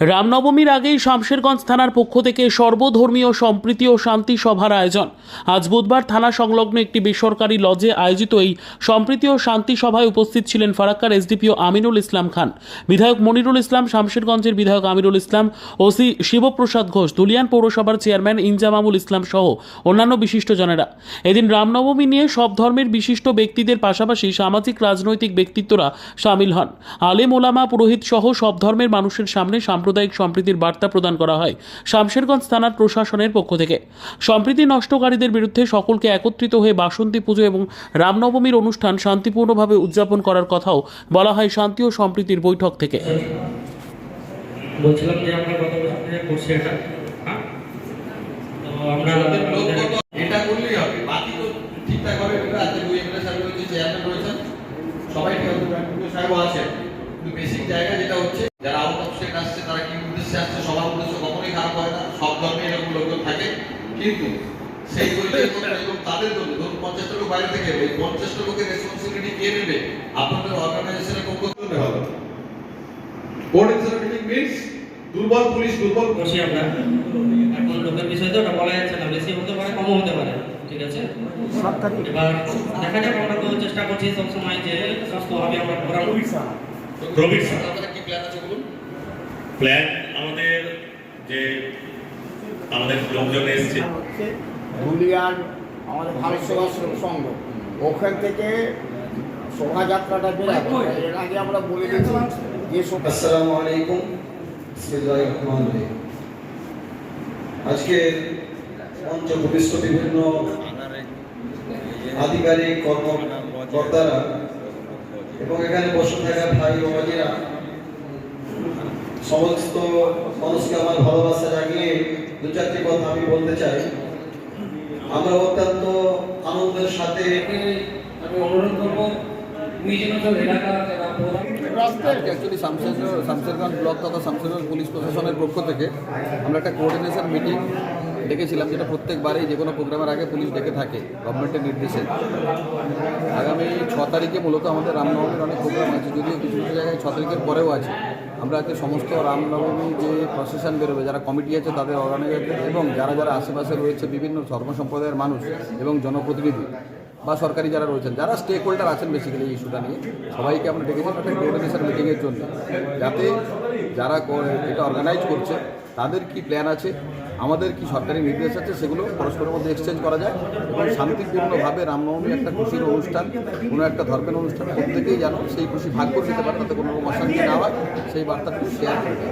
রামনবমীর আগেই শামশেরগঞ্জ থানার পক্ষ থেকে সর্বধর্মীয় সম্প্রীতি ও শান্তি সভার আয়োজন। আজ বুধবার থানা সংলগ্ন একটি বেসরকারি লজে আয়োজিত এই সম্প্রীতি ও শান্তি সভায় উপস্থিত ছিলেন ফারাক্কার এসডিপিও আমিনুল ইসলাম খান। বিধায়ক মনিরুল ইসলাম, শামশেরগঞ্জের বিধায়ক আমিরুল ইসলাম, ওসি শিবপ্রসাদ ঘোষ, দুলিয়ান পৌরসভার চেয়ারম্যান ইনজামামুল ইসলাম সহ অন্যান্য বিশিষ্টজনেরা। এদিন রামনবমী নিয়ে সব ধর্মের বিশিষ্ট ব্যক্তিদের পাশাপাশি সামাজিক রাজনৈতিক ব্যক্তিত্বরা সামিল হন। আলেম ওলামা, পুরোহিত সহ সব ধর্মের মানুষের সামনে সাম্প্রদায়িক সম্প্রীতির বার্তা প্রদান করা হয় শামশেরগঞ্জ থানার প্রশাসনের পক্ষ থেকে। সম্প্রীতি নষ্টকারীদের বিরুদ্ধে সকলকে একত্রিত হয়ে বাসন্তী পুজো এবং রামনবমীর অনুষ্ঠান শান্তিপূর্ণভাবে উদযাপন করার কথাও বলা হয় শান্তি ও সম্প্রীতির বৈঠক থেকে। বলছিলাম যে আমরা গত বছর করছি এটা হ্যাঁ? তো আমরা আমাদের লোক কত? এটা করলেই হবে। বাকি তো ঠিকঠাক ভাবে করে দুই এমএলএ সাহেব রয়েছে চেয়ারম্যান রয়েছেন। সবাই ঠিক আছে সাহেবও কিন্তু বেসিক জায়গা যেটা হচ্ছে যারা আউট অফ স্টেট আসছে আসছে সবার উদ্দেশ্য কখনোই খারাপ হয় না সব ধর্মে এরকম লোকজন থাকে। কিন্তু সেই এবং তাদের জন্য ধরুন পঞ্চাশটা লোক বাইরে থেকে এলো এই পঞ্চাশটা লোকের রেসপন্সিবিলিটি কে নেবে? আপনাদের অর্গানাইজেশনের পক্ষ থেকে হবে। মিন্স দুর্বল পুলিশ দুর্বল আমরা। এখন লোকের বিষয় তো ওটা বলা যাচ্ছে না বেশি হতে পারে কমও হতে পারে ঠিক আছে? এবার দেখা যাক আমরা তো চেষ্টা করছি সবসময় যে সুস্থভাবে আমরা প্রোগ্রাম প্রবীর স্যার। কি প্ল্যান আছে বলুন? প্ল্যান আমাদের যে আমাদের লোকজন এসছে। হচ্ছে ধুলিয়ান আমাদের ভারত সেবাশ্রম সংঘ। ওখান থেকে শোভাযাত্রাটা বেরাবো এর আগে আমরা বলে দিয়েছি যে আসসালামু আলাইকুম আজকে মঞ্চ ভূমিষ্ঠ বিভিন্ন আধিকারিক কর্মকর্তারা এবং এখানে বসে থাকা ভাই ও বাজিরা সমস্ত মানুষকে আমার ভালোবাসা জাগিয়ে দু চারটি কথা আমি বলতে চাই। আমরা অত্যন্ত আনন্দের সাথে আমি অনুরোধ করব শামশেরগঞ্জ ব্লক তথা শামশেরগঞ্জ পুলিশ প্রশাসনের পক্ষ থেকে আমরা একটা কোঅর্ডিনেশন মিটিং ডেকেছিলাম যেটা প্রত্যেকবারই যে কোনো প্রোগ্রামের আগে পুলিশ ডেকে থাকে গভর্নমেন্টের নির্দেশে। আগামী ছ তারিখে মূলত আমাদের রামনবমীর অনেক প্রোগ্রাম আছে, যদিও কিছু কিছু জায়গায় ছ তারিখের পরেও আছে। আমরা আজকে সমস্ত রামনবমী যে প্রসেশন বেরোবে, যারা কমিটি আছে তাদের অর্গানাইজার এবং যারা যারা আশেপাশে রয়েছে বিভিন্ন ধর্ম সম্প্রদায়ের মানুষ এবং জনপ্রতিনিধি বা সরকারি যারা রয়েছেন, যারা স্টেক হোল্ডার আছেন বেসিক্যালি এই ইস্যুটা নিয়ে, সবাইকে আমরা ডেকেছিলাম একটা কোঅর্ডিনেশন মিটিংয়ের জন্য। যাতে যারা এটা অর্গানাইজ করছে, তাদের কি প্ল্যান আছে আমাদের কি সরকারি নির্দেশ আছে সেগুলো পরস্পরের মধ্যে এক্সচেঞ্জ করা যায় এবং শান্তিপূর্ণভাবে রামনবমী একটা খুশির অনুষ্ঠান, কোনো একটা ধর্মের অনুষ্ঠান প্রত্যেকেই যেন সেই খুশি ভাগ করে নিতে পারে, তাতে কোনো রকম অশান্তি না হয়, সেই বার্তাটুকু শেয়ার করবে।